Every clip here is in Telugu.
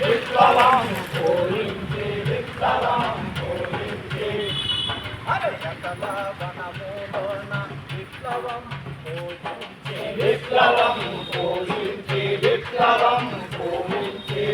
విప్లవం విప్లవం పోయింది అరే కథల వనమూలోన విప్లవం పోయింది. విప్లవం పోయింది విప్లవం పోయింది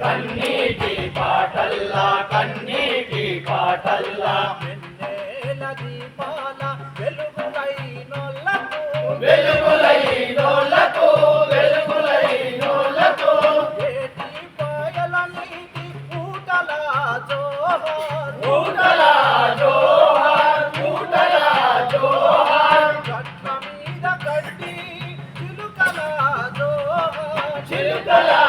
కన్నీటి పాటల్లా. కన్నీటి పాటల్లా వెన్నెల దీపాల వెలుగులైనోళ్ళకు వెలుగులైనోళ్ళకు ತಲಾ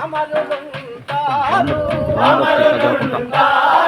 అమరులుంటారు. అమరులుంటారు.